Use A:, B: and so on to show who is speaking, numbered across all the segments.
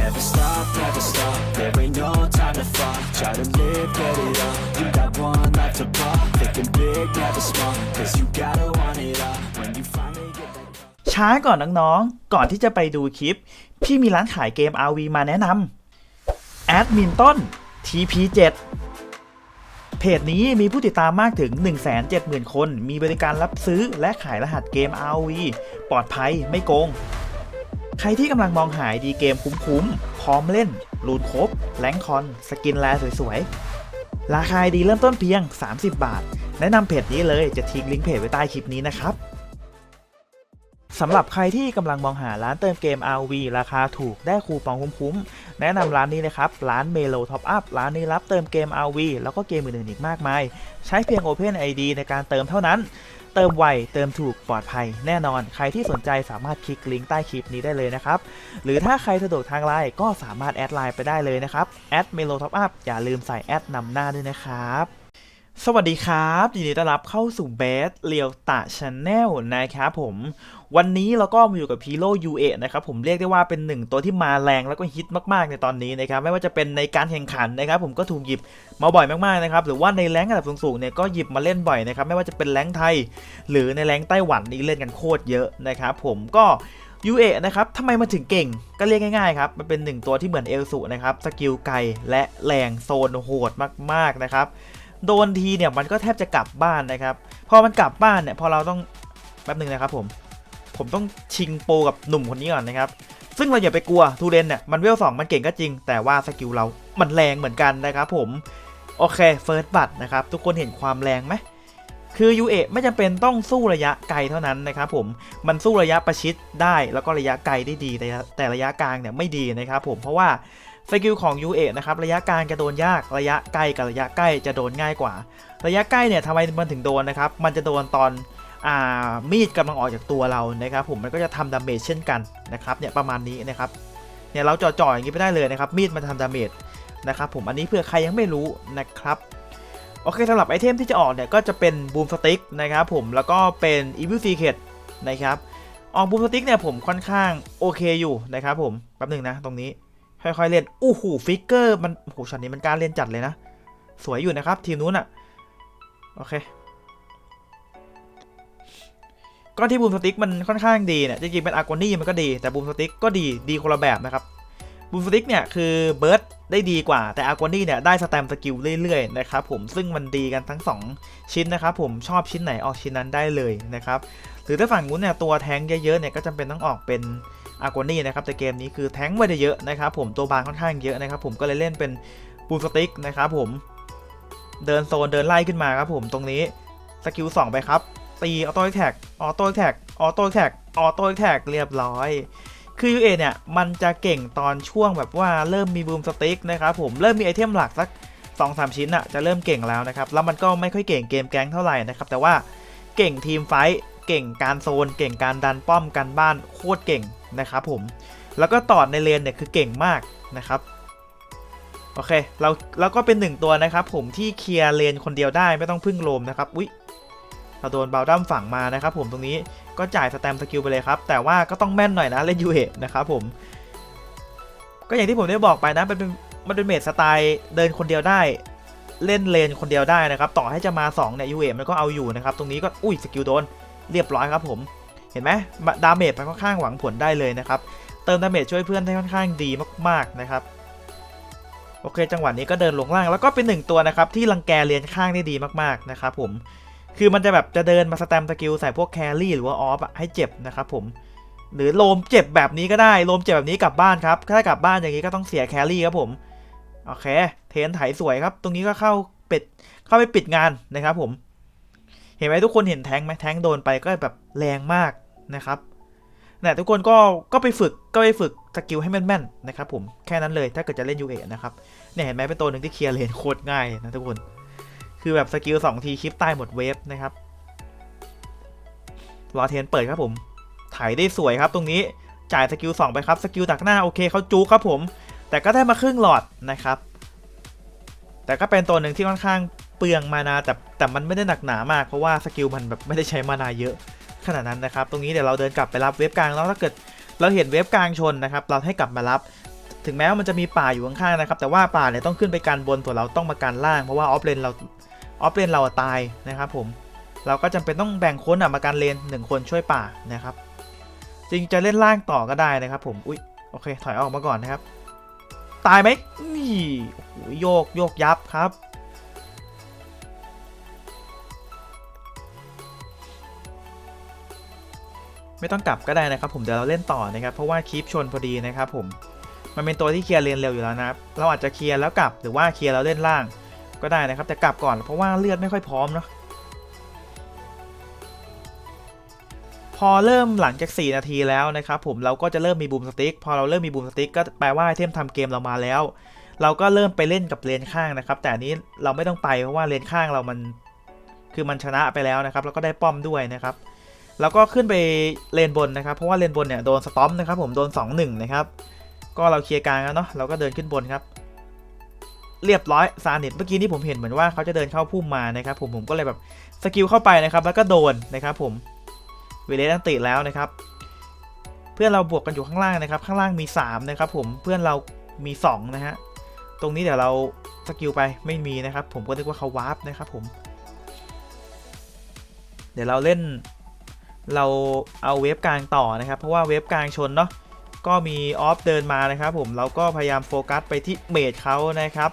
A: Never stop, never stop. There ain't no time to fall. Try to live, get it up. You got one life to pop. Thinking big, never small. Cause you gotta want it all. When you finally get that.
B: ช้าก่อนน้องๆ ก่อนที่จะไปดูคลิป พี่มีร้านขายเกม RV มาแนะนำแอดมินต้น TP7 เพจนี้มีผู้ติดตามมากถึง 170,000 คน มีบริการรับซื้อและขายรหัสเกม RV ปลอดภัยไม่โกง ใครที่กำลังมองหาดีเกมคุ้มๆ พร้อมเล่น รูนครบแรงคอน สกินแลสวยๆ ราคาดีเริ่มต้นเพียง 30 บาท แนะนำเพจนี้เลยจะทิ้งลิงก์เพจไว้ใต้คลิปนี้นะครับสำหรับใครที่กำลังมองหาร้านเติมเกม RV ราคาถูกได้คูปองคุ้มๆ แนะนำร้านนี้นะครับ ร้าน Melo Top Up ร้านนี้รับเติมเกม RV แล้วก็เกมอื่นๆอีกมากมาย ใช้เพียง Open ID ในการเติมเท่านั้น เติมไวเติมถูกปลอดภัยแน่นอน ใครที่สนใจสามารถคลิกลิงก์ใต้คลิปนี้ได้เลยนะครับ หรือถ้าใครสะดวกทางไลน์ก็สามารถแอดไลน์ไปได้เลยนะครับแอดเมโลท็อปอัพอย่าลืมใส่แอดนำหน้าด้วยนะครับ สวัสดีครับยินดีต้อนรับเข้าสู่เบสเรียวตะชาแนลนะครับผมวันนี้เราก็มาอยู่กับพีโ o ยูเอนะครับผมเรียกได้ว่าเป็นหนึ่งตัวที่มาแรงแล้วก็ฮิตมากๆในตอนนี้นะครับไม่ว่าจะเป็นในการแข่งขันนะครับผมก็ถูกหยิบมาบ่อยมากๆนะครับหรือว่าในแรงระดับสูงๆเนี่ยก็หยิบมาเล่นบ่อยนะครับไม่ว่าจะเป็นแรงไทย หรือในแรงไต้หวันนี่เล่นกันโคตรเยอะนะครับผมก็ยูเอนะครับทำไมมาถึงเก่งก็เรียกง่ายๆครับมันเป็นหนึ่งตัวที่เหมือนเอลสุนะครับสกิลไกลและแรงโซนโหดมากๆนะครับ โดนทีเนี่ยมันก็แทบจะกลับบ้านนะครับ พอมันกลับบ้านเนี่ยพอเราต้องแป๊บหนึ่งนะครับผม ผมต้องชิงโปกับหนุ่มคนนี้ก่อนนะครับ ซึ่งเราอย่าไปกลัวทูเรนเนี่ยมันเวลสองมันเก่งก็จริง แต่ว่าสกิลเรา มันแรงเหมือนกันนะครับผม โอเคเฟิร์สบัตนะครับทุกคนเห็นความแรงไหมคือยูเอไม่จำเป็นต้องสู้ระยะไกลเท่านั้นนะครับผม มันสู้ระยะประชิดได้แล้วก็ระยะไกลได้ดี แต่แต่ระยะกลางเนี่ยไม่ดีนะครับผม เพราะว่า สกิลของ u อนะครับระยะกางจะโดนยากระยะใกล้กับระยะใกล้จะโดนง่ายกว่า ระยะใกล้เนี่ยทำไมมันถึงโดนนะครับมันจะโดนตอนอ่ามีดกำลังออกจากตัวเรานะครับผมมันก็จะทำดาเมจเช่นกันนะครับเนี่ยประมาณนี้นะครับเนี่ยเราจ่อๆอย่างนี้ไปได้เลยนะครับมีดมันทำดาเมจนะครับผมอันนี้เผื่อใครยังไม่รู้นะครับโอเคสำหรับไอเทมที่จะออกเนี่ยก็จะเป็นบูมสติ๊กนะครับผมแล้วก็เป็น Evil Secret นะครับออกบูมสติ๊กเนี่ยผมค่อนข้างโอเคอยู่นะครับผมแป๊บหนึ่งนะตรงนี้ ค่อยๆเล่นอู้หูฟิกเกอร์มันโอ้โหช็อตนี้มันการเล่นจัดเลยนะ สวยอยู่นะครับ ทีมนู้นอะโอเคก็ที่บูมสติ๊กมันค่อนข้างดีเนี่ยจริงๆเป็นอาร์กนี่มันก็ดีแต่บูมสติ๊กก็ดีดีคนละแบบนะครับบูมสติ๊กเนี่ยคือเบิร์ดได้ดีกว่าแต่อาร์กนี่เนี่ยได้สแตมสกิลเรื่อยๆนะครับผมซึ่งมันดีกันทั้ง 2 ชิ้นนะครับผมชอบชิ้นไหนออกชิ้นนั้นได้เลยนะครับหรือถ้าฝั่งนู้นเนี่ยตัวแทงเยอะๆเนี่ยก็จำเป็นต้องออกเป็น อาร์นี่นะครับแต่เกมนี้คือแท้งไว้ได้เยอะนะครับผมตัวบางค่อนข้างเยอะนะครับผมก็เลยเล่นเป็นบูสติกนะครับผมเดินโซนเดินไล่ขึ้นมาครับผมตรงนี้สกิล2ไปครับตีออโต้แท็กออโต้แท็กออโต้แท็กออโต้แท็กเรียบร้อยคือยูเอเนี่ยมันจะเก่งตอนช่วงแบบว่าเริ่มมีบูมสติ๊กนะครับผมเริ่มมีไอเทมหลักสัก2อสชิ้นอะจะเริ่มเก่งแล้วนะครับแล้วมันก็ไม่ค่อยเก่งเกมแก๊งเท่าไหร่นะครับแต่ว่าเก่งทีมไฟท์เก่งการโซน เก่งการดันป้อมกันบ้านโคตรเก่ง นะครับผม แล้วก็ตอดในเลนเนี่ยคือเก่งมากนะครับโอเคเราแล้วก็เป็นหนึ่งตัวนะครับ ผมที่เคลียร์เลนคนเดียวได้ไม่ต้องพึ่งโลมนะครับอุ้ยเราโดนเบลดัมฝั่งมานะครับ ผมตรงนี้ก็จ่ายสแตมสกิลไปเลยครับ แต่ว่าก็ต้องแม่นหน่อยนะเล่นยูเอนะครับผม ก็อย่างที่ผมได้บอกไปนะมันเป็นมันเป็นเมดสไตล์เดินคนเดียวได้เล่นเลนคนเดียวได้นะครับ ต่อให้จะมา2เนี่ยยูเอมันก็เอาอยู่นะครับ ตรงนี้ก็อุ้ยสกิลโดนเรียบร้อยครับผม เห็นไหมดาเมจมันค่อนข้างหวังผลได้เลยนะครับ เติมดาเมจช่วยเพื่อนได้ค่อนข้างดีมากๆนะครับโอเค จังหวะนี้ก็เดินลงล่างแล้วก็เป็นหนึ่งตัวนะครับที่รังแกเลนข้างได้ดีมากๆนะครับผมคือมันจะแบบจะเดินมาสแตมสกิลใส่พวกแครี่หรือว่าออฟให้เจ็บนะครับผมหรือโลมเจ็บแบบนี้ก็ได้โลมเจ็บแบบนี้กลับบ้านครับถ้ากลับบ้านอย่างนี้ก็ต้องเสียแครี่ครับผมโอเค เทนไถสวยครับ ตรงนี้ก็เข้าปิดเข้าไปปิดงานนะครับผม เห็นไหมทุกคนเห็นแทงไหมแทงโดนไปก็แบบแรงมาก นะครับเนี่ทุกคนก็ก็ไปฝึกก็ไปฝึกสกิลให้แม่นๆนะครับผมแค่นั้นเลยถ้าเกิดจะเล่น UA นะครับเนี่ยเห็นไหมเป็นตัวหนึ่งที่เคลียร์เลนโคตรง่ายนะทุกคน คือแบบสกิลสองทีคลิปใต้หมดเวฟนะครับรอเทนเปิดครับผมถ่ายได้สวยครับตรงนี้จ่ายสกิลสองไปครับสกิลดักหน้าโอเคเขาจูครับผม แต่ก็ได้มาครึ่งหลอดนะครับ แต่ก็เป็นตัวหนึ่งที่ค่อนข้างเปลืองมานาแต่แต่มันไม่ได้หนักหนามากเพราะว่าสกิลมันแบบไม่ได้ใช้มานาเยอะ ขนาดนั้นนะครับ ตรงนี้เดี๋ยวเราเดินกลับไปรับเว็บกลางแล้วถ้าเกิดเราเห็นเว็บกลางชนนะครับ เราให้กลับมารับ ถึงแม้ว่ามันจะมีป่าอยู่ข้างๆนะครับ แต่ว่าป่าเนี่ยต้องขึ้นไปกันบนส่วนเราต้องมากันล่างเพราะว่าออฟเลนเราออฟเลนเราตายนะครับผมเราก็จำเป็นต้องแบ่งคนอะมากันเลนหนึ่งคนช่วยป่านะครับจริงจะเล่นล่างต่อก็ได้นะครับผมอุ้ยโอเค ถอยออกมาก่อนนะครับ ตายไหมนี่โยกโยกยับครับ ไม่ต้องกลับก็ได้นะครับผมเดี๋ยวเราเล่นต่อนะครับเพราะว่าคลิปชนพอดีนะครับผมมันเป็นตัวที่เคลียร์เลนเร็วอยู่แล้วนะครับเราอาจจะเคลียร์แล้วกลับหรือว่าเคลียร์แล้วเล่นล่างก็ได้นะครับ แต่กลับก่อนเพราะว่าเลือดไม่ค่อยพร้อมเนาะพอเริ่มหลังจาก 4 นาทีแล้วนะครับผมเราก็จะเริ่มมีบูมสติ๊กพอเราเริ่มมีบูมสติ๊กก็แปลว่าไอเทมทำเกมเรามาแล้ว เราก็เริ่มไปเล่นกับเลนข้างนะครับ แต่นนี้เราไม่ต้องไปเพราะว่าเลนข้างเรามันคือมันชนะไปแล้วนะครับ แล้วก็ได้ป้อมด้วยนะครับ แล้วก็ขึ้นไปเลนบนนะครับ เพราะว่าเลนบนเนี่ยโดนสตอมนะครับผมโดน 2 1 นะครับ ก็เราเคลียร์กลางแล้วเนาะเราก็เดินขึ้นบนครับ เรียบร้อยซานิตเมื่อกี้นี้ผมเห็นเหมือนว่าเขาจะเดินเข้าพุ่มมานะครับ ผมผมก็เลยแบบสกิลเข้าไปนะครับ แล้วก็โดนนะครับ ผมเวเลตันติแล้วนะครับ เพื่อนเราบวกกันอยู่ข้างล่างนะครับ ข้างล่างมี 3 นะครับ ผมเพื่อนเรามี2นะฮะตรงนี้เดี๋ยวเราสกิลไปไม่มีนะครับ ผมก็นึกว่าเขาวาร์ปนะครับ ผม เดี๋ยวเราเล่น เราเอาเวฟกลางต่อนะครับ เพราะว่าเวฟกลางชนเนาะก็มีออฟเดินมานะครับผมเราก็พยายามโฟกัสไปที่เมจเขานะครับ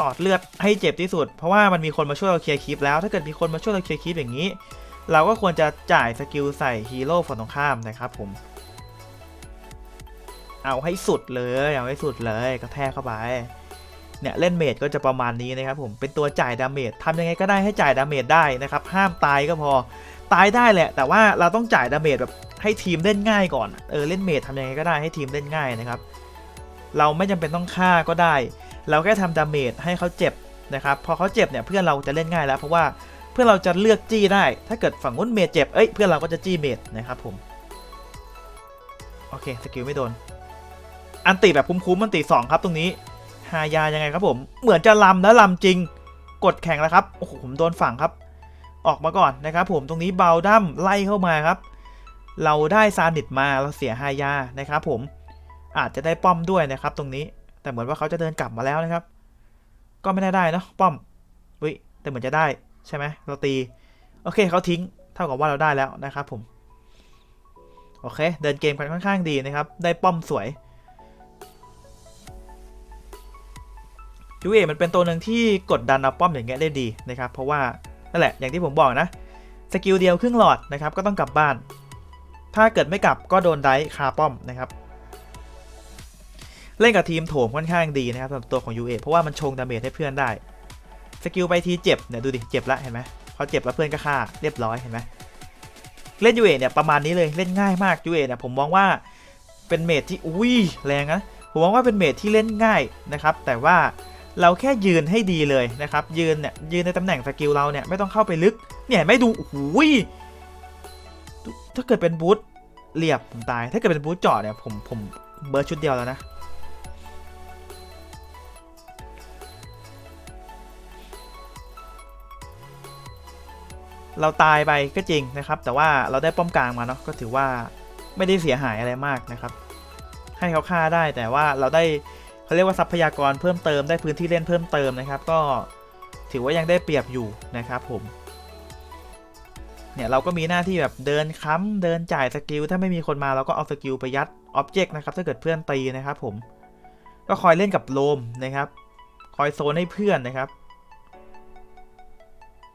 B: ตอดเลือดให้เจ็บที่สุด เพราะว่ามันมีคนมาช่วยเราเคลียร์คลิปแล้วถ้าเกิดมีคนมาช่วยเราเคลียร์คลิปอย่างนี้ เราก็ควรจะจ่ายสกิลใส่ฮีโร่ฝั่งตรงข้ามนะครับผมเอาให้สุดเลยเอาให้สุดเลยกระแทกเข้าไปเนี่ยเล่นเมจก็จะประมาณนี้นะครับผมเป็นตัวจ่ายดาเมจทำยังไงก็ได้ให้จ่ายดาเมจได้นะครับห้ามตายก็พอ ตายได้แหละ แต่ว่าเราต้องจ่ายดาเมจแบบให้ทีมเล่นง่ายก่อน เออเล่นเมจทำยังไงก็ได้ให้ทีมเล่นง่ายนะครับ เราไม่จำเป็นต้องฆ่าก็ได้ เราแค่ทำดาเมจให้เขาเจ็บนะครับ พอเขาเจ็บเนี่ยเพื่อนเราจะเล่นง่ายแล้ว เพราะว่าเพื่อนเราจะเลือกจี้ได้ ถ้าเกิดฝั่งนู้นเมจเจ็บ เอ้ยเพื่อนเราก็จะจี้เมจนะครับผม โอเคสกิลไม่โดน อันติแบบคุ้มๆอันติสองครับตรงนี้ฮายายังไงครับผม เหมือนจะลำแล้วลำจริง กดแข่งแล้วครับ โอ้โหผมโดนฝั่งครับ ออกมาก่อนนะครับผมตรงนี้เบลดัมไล่เข้ามาครับ เราได้ซานิดมาเราเสียฮายานะครับผมอาจจะได้ป้อมด้วยนะครับตรงนี้แต่เหมือนว่าเขาจะเดินกลับมาแล้วนะครับ ก็ไม่ได้ได้เนาะป้อมวิแต่เหมือนจะได้ใช่ไหมเราตี โอเคเขาทิ้งเท่ากับว่าเราได้แล้วนะครับผมโอเค เดินเกมกันค่อนข้างดีนะครับ ได้ป้อมสวยยูเอมันเป็นตัวหนึ่งที่กดดันเอาป้อมอย่างเงี้ยได้ดีนะครับ เพราะว่า นั่นแหละอย่างที่ผมบอกนะสกิลเดียวครึ่งหลอดนะครับก็ต้องกลับบ้าน ถ้าเกิดไม่กลับก็โดนได้คาป้อมนะครับ เล่นกับทีมโถมค่อนข้างดีนะครับสำหรับตัวของ UA เพราะว่ามันชงดาเมจให้เพื่อนได้สกิลไปทีเจ็บเนี่ยดูดิเจ็บละเห็นไหมพอเจ็บแล้วเพื่อนก็ฆ่าเรียบร้อยเห็นไหมเล่น UA เนี่ยประมาณนี้เลยเล่นง่ายมาก UA เนี่ยผมมองว่าเป็นเมจที่อุ้ยแรงนะผมมองว่าเป็นเมจที่เล่นง่ายนะครับ แต่ว่า เราแค่ยืนให้ดีเลยนะครับ ยืนเนี่ยยืนในตำแหน่งสกิลเราเนี่ยไม่ต้องเข้าไปลึก เนี่ยไม่ดูโอ้ยถ้าเกิดเป็นบูทเรียบผมตาย ถ้าเกิดเป็นบูทจาะเนี่ยผมผมเบิร์ชุดเดียวแล้วนะเราตายไปก็จริงนะครับ แต่ว่าเราได้ป้อมกลางมาเนาะก็ถือว่าไม่ได้เสียหายอะไรมากนะครับ ให้เขาฆ่าได้แต่ว่าเราได้ เขาเรียกว่าทรัพยากรเพิ่มเติมได้พื้นที่เล่นเพิ่มเติมนะครับ ก็ถือว่ายังได้เปรียบอยู่นะครับผมเนี่ยเราก็มีหน้าที่แบบเดินค้ำเดินจ่ายสกิลถ้าไม่มีคนมาเราก็เอาสกิลไปยัดอ็อบเจกต์นะครับ ถ้าเกิดเพื่อนตีนะครับผมก็คอยเล่นกับโลมนะครับ คอยโซนให้เพื่อนนะครับ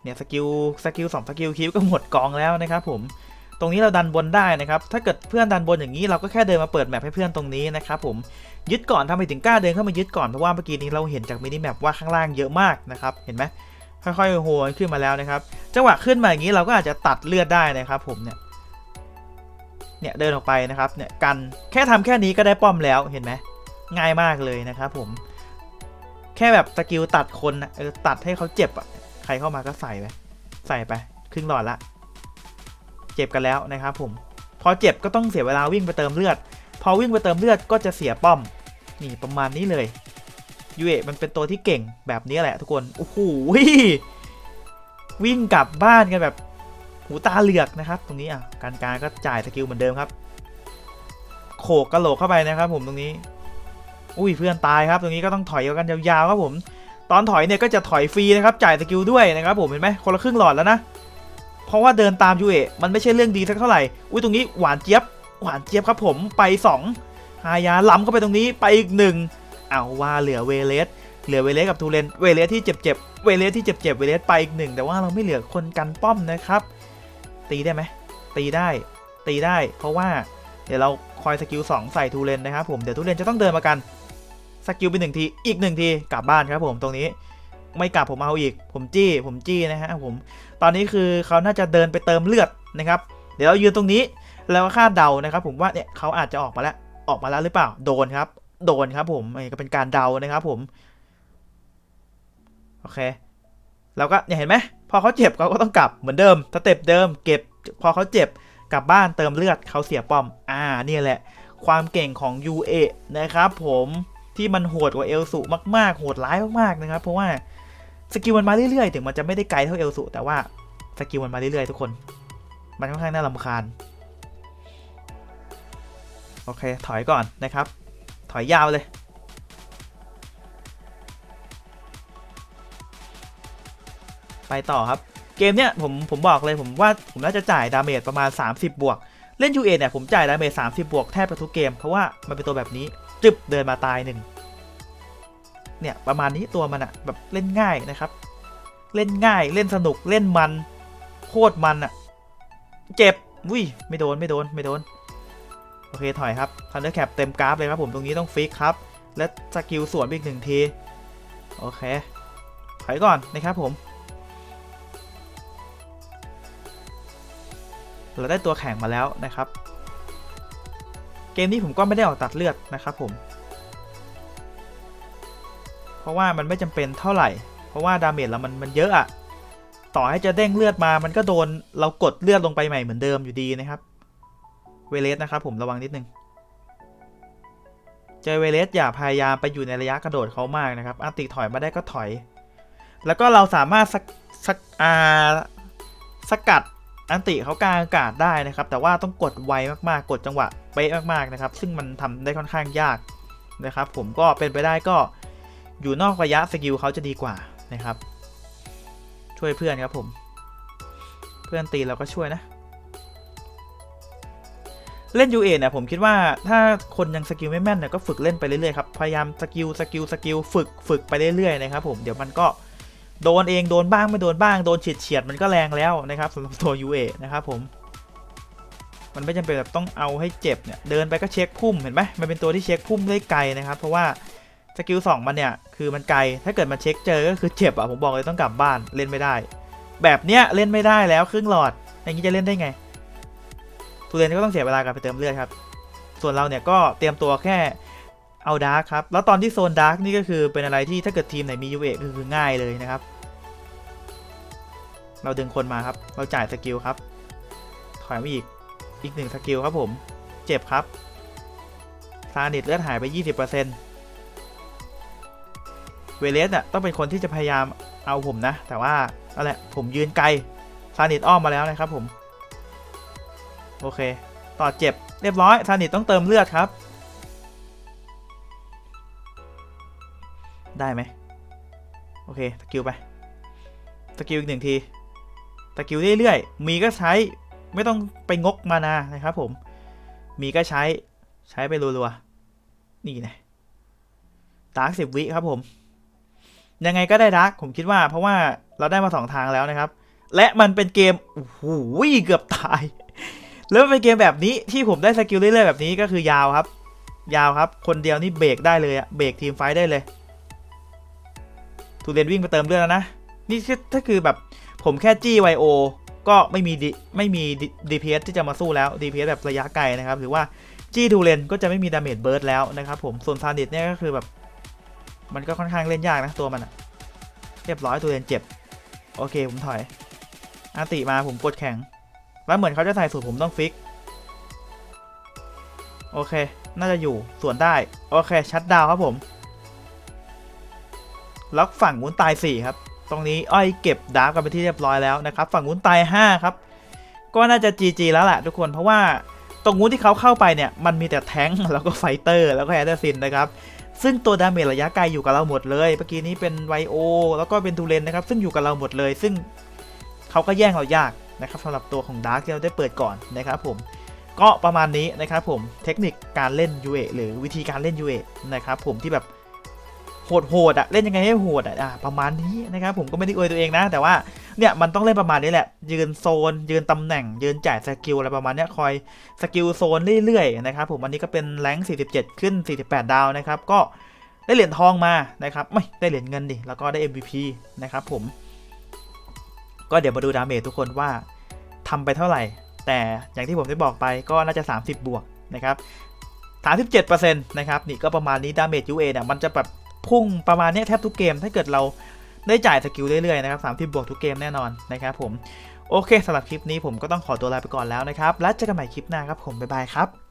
B: เนี่ยสกิลสกิลสองสกิลคิวก็หมดกองแล้วนะครับผม ตรงนี้เราดันบนได้นะครับ ถ้าเกิดเพื่อนดันบนอย่างนี้เราก็แค่เดินมาเปิดแมปให้เพื่อนตรงนี้นะครับผมยึดก่อนทำไมถึงกล้าเดินเข้ามายึดก่อนเพราะว่าเมื่อกี้นี้เราเห็นจากมินิแมปว่าข้างล่างเยอะมากนะครับเห็นไหมค่อยๆโหนขึ้นมาแล้วนะครับ จังหวะขึ้นมาอย่างนี้เราก็อาจจะตัดเลือดได้นะครับ ผมเนี่ยเนี่ยเดินออกไปนะครับเนี่ยกันแค่ทำแค่นี้ก็ได้ป้อมแล้วเห็นไหมง่ายมากเลยนะครับผม แค่แบบสกิลตัดคนนะเออตัดให้เขาเจ็บอะใครเข้ามาก็ใส่ไปใส่ไปครึ่งหลอดละ เจ็บกันแล้วนะครับผม พอเจ็บก็ต้องเสียเวลาวิ่งไปเติมเลือด พอวิ่งไปเติมเลือดก็จะเสียป้อม นี่ประมาณนี้เลยยูเอะมันเป็นตัวที่เก่งแบบนี้แหละทุกคน โอ้โหวิ่งกลับบ้านกันแบบหูตาเหลือกนะครับ ตรงนี้อะการการก็จ่ายสกิลเหมือนเดิมครับ โขกกระโหลกเข้าไปนะครับผมตรงนี้ อุ้ยเพื่อนตายครับ ตรงนี้ก็ต้องถอยกันยาวๆครับผม ตอนถอยเนี่ยก็จะถอยฟรีนะครับ จ่ายสกิลด้วยนะครับผมเห็นไหมคนละครึ่งหลอดแล้วนะ เพราะว่าเดินตามยูเอะมันไม่ใช่เรื่องดีสักเท่าไหร่ อุ้ยตรงนี้หวานเจี๊ยบ หวานเจี๊ยบครับผมไป2ฮายาล้ำเข้าไปตรงนี้ไปอีกหนึ่งเอาว่าเหลือเวเลสเหลือเวเลสกับทูเลนเวเลสที่เจ็บๆเวเลสที่เจ็บๆเวเลสไปอีกหนึ่งแต่ว่าเราไม่เหลือคนกันป้อมนะครับ ตีได้ไหมตีได้ตีได้ เพราะว่าเดี๋ยวเราคอยสกิล2ใส่ทูเลนนะครับผมเดี๋ยวทูเลนจะต้องเดินมากันสกิลไปหนึ่งทีอีกหนึ่งทีกลับบ้านครับผมตรงนี้ ไม่กลับผมเอาอีก ผมจี้ผมจี้นะฮะผมตอนนี้คือเขาน่าจะเดินไปเติมเลือดนะครับ เดี๋ยวเรายืนตรงนี้แล้วก็คาดเดานะครับ ผมว่าเนี่ยเขาอาจจะออกมาแล้วออกมาแล้วหรือเปล่าโดนครับ โดนครับ ผมนี่ก็เป็นการเดานะครับ ผมโอเคแล้วก็เนี่ยเห็นไหมพอเขาเจ็บเขาก็ต้องกลับเหมือนเดิมสเต็ปเดิม เก็บพอเขาเจ็บกลับบ้านเติมเลือดเขาเสียป้อม อ่านี่แหละ ความเก่งของ UA นะครับ ผมที่มันโหดกว่าเอลสุมาก ๆ โหดร้ายมากๆนะครับ เพราะว่า สกิลมันมาเรื่อยๆ ถึงมันจะไม่ได้ไกลเท่าเอลสุแต่ว่าสกิลมันมาเรื่อยๆ ทุกคน มันค่อนข้างน่ารำคาญ โอเค ถอยก่อนนะครับ ถอยยาวเลย ไปต่อครับ เกมเนี้ยผมผมบอกเลยผมว่าผมน่าจะจ่ายดาเมจประมาณ 30 บวก เล่น UA เนี่ยผมจ่ายดาเมจ30 บวกแทบจะทุกเกม เพราะว่ามันเป็นตัวแบบนี้ จึบเดินมาตายหนึ่ง เนี่ยประมาณนี้ตัวมันอะแบบเล่นง่ายนะครับ เล่นง่ายเล่นสนุกเล่นมันโคตรมันอะเจ็บวิไม่โดนไม่โดนไม่โดนโอเคถอยครับทันเดอร์แคปเต็มกราฟเลยครับผมตรงนี้ต้องฟิกครับ และสกิลสวนอีกหนึ่งทีโอเคถอยก่อนนะครับผมเราได้ตัวแข่งมาแล้วนะครับ เกมนี้ผมก็ไม่ได้ออกตัดเลือดนะครับผม ราะว่ามันไม่จำเป็นเท่าไหร่ เพราะว่าดาเมจเรามันมันเยอะอะต่อให้จะเด้งเลือดมา มันก็โดนเรากดเลือดลงไปใหม่เหมือนเดิมอยู่ดีนะครับ เวเลสนะครับผมระวังนิดนึง เจอเวเลสอย่าพยายามไปอยู่ในระยะกระโดดเขามากนะครับอันติถอยมาได้ก็ถอย แล้วก็เราสามารถสกสกอ่าสกัดอันติเขากลางอากาศได้นะครับ แต่ว่าต้องกดไวมากๆ กดจังหวะเป๊ะมากๆนะครับ ซึ่งมันทำได้ค่อนข้างยากนะครับ ผมก็เป็นไปได้ก็ อยู่นอกระยะสกิลเขาจะดีกว่านะครับ ช่วยเพื่อนครับผม เพื่อนตีเราก็ช่วยนะ เล่น UA เนี่ยผมคิดว่าถ้าคนยังสกิลไม่แม่นเนี่ยก็ฝึกเล่นไปเรื่อยๆครับ พยายามสกิลสกิลสกิลฝึกฝึกไปเรื่อยๆนะครับผมเดี๋ยวมันก็โดนเองโดนบ้างไม่โดนบ้าง โดนเฉียดเฉียดมันก็แรงแล้วนะครับสำหรับตัว UA นะครับผม มันไม่จำเป็นแบบต้องเอาให้เจ็บเนี่ย เดินไปก็เช็คพุ่มเห็นไหมมันเป็นตัวที่เช็คพุ่มได้ไกลนะครับ เพราะว่า สกิลสองมันเนี่ย คือมันไกล ถ้าเกิดมันเช็คเจอก็คือเจ็บอะ ผมบอกเลยต้องกลับบ้านเล่นไม่ได้ แบบเนี้ยเล่นไม่ได้แล้วครึ่งหลอด อย่างนี้จะเล่นได้ไงทุเรียนก็ต้องเสียเวลาการไปเติมเลือดครับ ส่วนเราเนี่ยก็เตรียมตัวแค่เอาดาร์คครับ แล้วตอนที่โซนดาร์กนี่ก็คือเป็นอะไรที่ถ้าเกิดทีมไหนมียูเอคือง่ายเลยนะครับ เราดึงคนมาครับ เราจ่ายสกิลครับ ถอยมาอีก อีกหนึ่งสกิลครับผม เจ็บครับซานิดเลือดหายไป 20% เวเลสอะต้องเป็นคนที่จะพยายามเอาผมนะ แต่ว่านั่นแหละผมยืนไกลซานิดอ้อมมาแล้วนะครับผม โอเค ต่อเจ็บเรียบร้อยซานิตต้องเติมเลือดครับ ได้ไหมโอเคสกิลไปสกิลอีกหนึ่งทีสกิลเรื่อยๆ มีก็ใช้ไม่ต้องไปงกมานานะครับผม มีก็ใช้ใช้ไปรัวๆ นี่นะดากสิบวิครับผม ยังไงก็ได้ดาร์กผมคิดว่า เพราะว่าเราได้มาสองทางแล้วนะครับ และมันเป็นเกมโอ้โหเกือบตาย แล้วเป็นเกมแบบนี้ที่ผมได้สกิลเรื่อยๆแบบนี้ก็คือยาวครับ ยาวครับ คนเดียวนี่เบรกได้เลยอะเบรกทีมไฟท์ได้เลยทูเรนวิ่งไปเติมเลือดแล้วนะนี่ถ้าคือแบบผมแค่จี้ไวโอก็ไม่มีไม่มี D- DPS ที่จะมาสู้แล้ว DPS แบบระยะไกลนะครับหรือว่าจี้ทูเลนก็จะไม่มีดาเมจเบิร์ดแล้วนะครับผมส่วนซาดิสเนี่ยก็คือแบบ มันก็ค่อนข้างเล่นยากนะตัวมันอะเรียบร้อยทูเลนเจ็บ โอเคผมถอย อาติมาผมกดแข็ง แล้วเหมือนเขาจะใส่สูตรผมต้องฟิก โอเค น่าจะอยู่ส่วนได้ โอเค ชัดดาวครับผม ล็อกฝั่งวุ้นตาย 4 ครับ ตรงนี้อ้อยเก็บดาร์ฟกันไปที่เรียบร้อยแล้วนะครับ ฝั่งวุ้นตาย 5 ครับ ก็น่าจะ GG แล้วแหละทุกคน เพราะว่าตรงวุ้นที่เขาเข้าไปเนี่ย มันมีแต่แท้งแล้วก็ไฟเตอร์ แล้วก็แอดเดอร์ซินนะครับ ซึ่งตัวดาเมจระยะไกลอยู่กับเราหมดเลย เมื่อกี้นี้เป็นไวโอ แล้วก็เป็นทูเลนนะครับ ซึ่งอยู่กับเราหมดเลย ซึ่งเขาก็แย่งเรายากนะครับสำหรับตัวของดาร์กที่เราได้เปิดก่อนนะครับผม ก็ประมาณนี้นะครับผม เทคนิคการเล่น UA หรือวิธีการเล่น UA นะครับผมที่แบบ โหดๆอะเล่นยังไงให้โหดอะอะประมาณนี้นะครับผมก็ไม่ได้อวยตัวเองนะ แต่ว่าเนี่ยมันต้องเล่นประมาณนี้แหละ ยืนโซน ยืนตำแหน่ง ยืนจ่ายสกิลอะไรประมาณนี้คอยสกิลโซนเรื่อยๆนะครับผมอันนี้ก็เป็นแรง47 ขึ้น 48 ดาวนะครับก็ได้เหรียญทองมานะครับไม่ได้เหรียญเงินดิแล้วก็ได้ MVP นะครับผม ก็เดี๋ยวมาดูดาเมจทุกคนว่าทำไปเท่าไหร่ แต่อย่างที่ผมได้บอกไปก็น่าจะ 30 บวกนะครับ37%นะครับนี่ก็ประมาณนี้ดาเมจ UA เนี่ยมันจะแบบ พุ่งประมาณนี้แทบทุกเกม ถ้าเกิดเราได้จ่ายสกิลเรื่อยๆนะครับ30บวกทุกเกมแน่นอนนะครับผมโอเคสำหรับคลิปนี้ผมก็ต้องขอตัวลาไปก่อนแล้วนะครับ แล้วเจอกันใหม่คลิปหน้าครับผมบ๊ายบายครับ